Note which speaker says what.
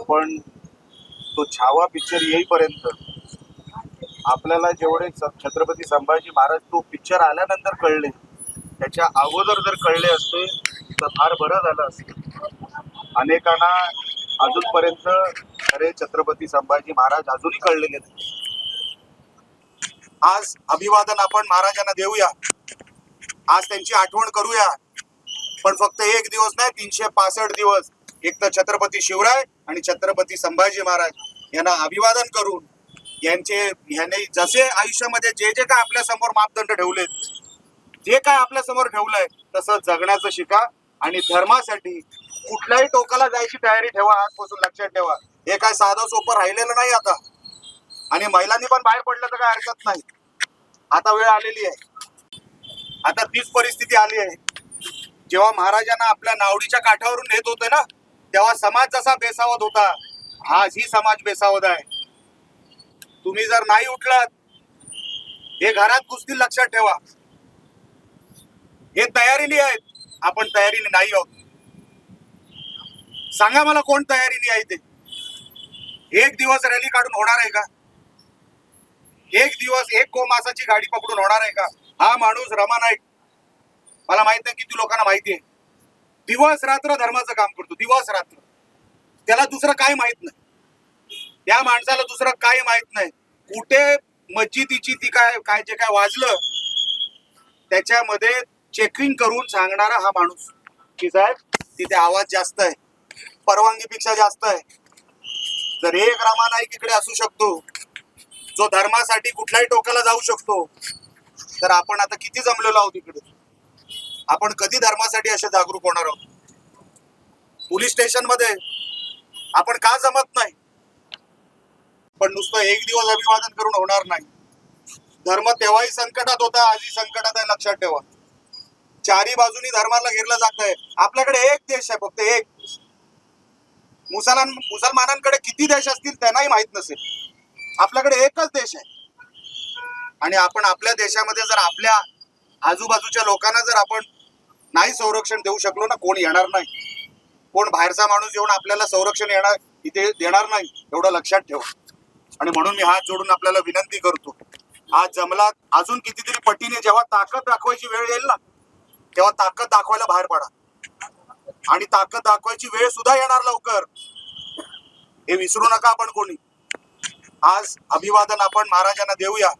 Speaker 1: आपण तो छावा पिक्चर येईपर्यंत आपल्याला जेवढे छत्रपती संभाजी महाराज तो पिक्चर आल्यानंतर कळले. त्याच्या अगोदर जर कळले असते तर फार बरं झालं असतं. अनेकांना अजूनपर्यंत खरे छत्रपती संभाजी महाराज अजूनही कळलेले नाही आज अभिवादन आपण महाराजांना देऊया. आज त्यांची आठवण करूया. पण फक्त एक दिवस नाही तीनशे पासष्ट दिवस. एक तर छत्रपती शिवराय आणि छत्रपती संभाजी महाराज यांना अभिवादन करून यांचे ह्याने जसे आयुष्यामध्ये जे जे काय आपल्यासमोर मापदंड ठेवलेत जे काय आपल्यासमोर ठेवलंय तसं जगण्याचं शिका आणि धर्मासाठी कुठल्याही टोकाला जायची तयारी ठेवा आजपासून लक्षात ठेवा. हे काय साधं सोपं राहिलेलं नाही आता. आणि महिलांनी पण बाहेर पडलं तर काय हरकत नाही. आता वेळ आलेली आहे. आता तीच परिस्थिती आली आहे. जेव्हा महाराजांना आपल्या नावडीच्या काठावरून नेत होते ना तेव्हा समाज जसा बेसावत होता आज ही समाज बेसावत आहे. तुम्ही जर नाही उठलात हे घरात कुस्ती लक्षात ठेवा. हे तयारीली आहेत. आपण तयारीने नाही आहोत. सांगा मला कोण तयारीने आहे ते? एक दिवस रॅली काढून होणार आहे का? एक दिवस एक गोमासाची गाडी पकडून होणार आहे का? हा माणूस रमा नाईक. मला माहीत नाही किती लोकांना माहिती आहे. दिवस रात्र धर्माचं काम करतो दिवस रात्र. त्याला दुसरं काय माहीत नाही. त्या माणसाला दुसरं काय माहीत नाही. कुठे मस्जिदीची ती काय काय जे काय वाजलं त्याच्यामध्ये चेकिंग करून सांगणारा हा माणूस. की साहेब तिथे आवाज जास्त आहे. परवानगीपेक्षा जास्त आहे. जर एक रामा नाईक इकडे असू शकतो. जो धर्मासाठी कुठल्याही टोकाला जाऊ शकतो. तर आपण आता किती जमलेलो आहोत इकडे? आपण कधी धर्मासाठी असे जागरूक होणार आहोत? पोलीस स्टेशनमध्ये आपण का जमत नाही? पण नुसतं एक दिवस अभिवादन करून होणार नाही. धर्म तेव्हाही संकटात होता आजही संकटात आहे लक्षात ठेवा. चारी बाजूनी धर्माला घेरलं जात आहे. आपल्याकडे एक देश आहे फक्त एक. मुसलमान मुसलमानांकडे किती देश असतील त्यांनाही माहीत नसेल. आपल्याकडे एकच देश आहे. आणि आपण आपल्या देशामध्ये जर आपल्या आजूबाजूच्या लोकांना जर आपण नाही संरक्षण देऊ शकलो ना कोण येणार नाही. कोण बाहेरचा माणूस येऊन आपल्याला संरक्षण येणार इथे देणार नाही एवढं लक्षात ठेवा. आणि म्हणून मी हात जोडून आपल्याला विनंती करतो आज जमलात अजून कितीतरी पटीने जेव्हा ताकद दाखवायची वेळ येईल ना तेव्हा ताकद दाखवायला बाहेर पडा. आणि ताकद दाखवायची वेळ सुद्धा येणार लवकर. हे विसरू नका आपण कोणी. आज अभिवादन आपण महाराजांना देऊया.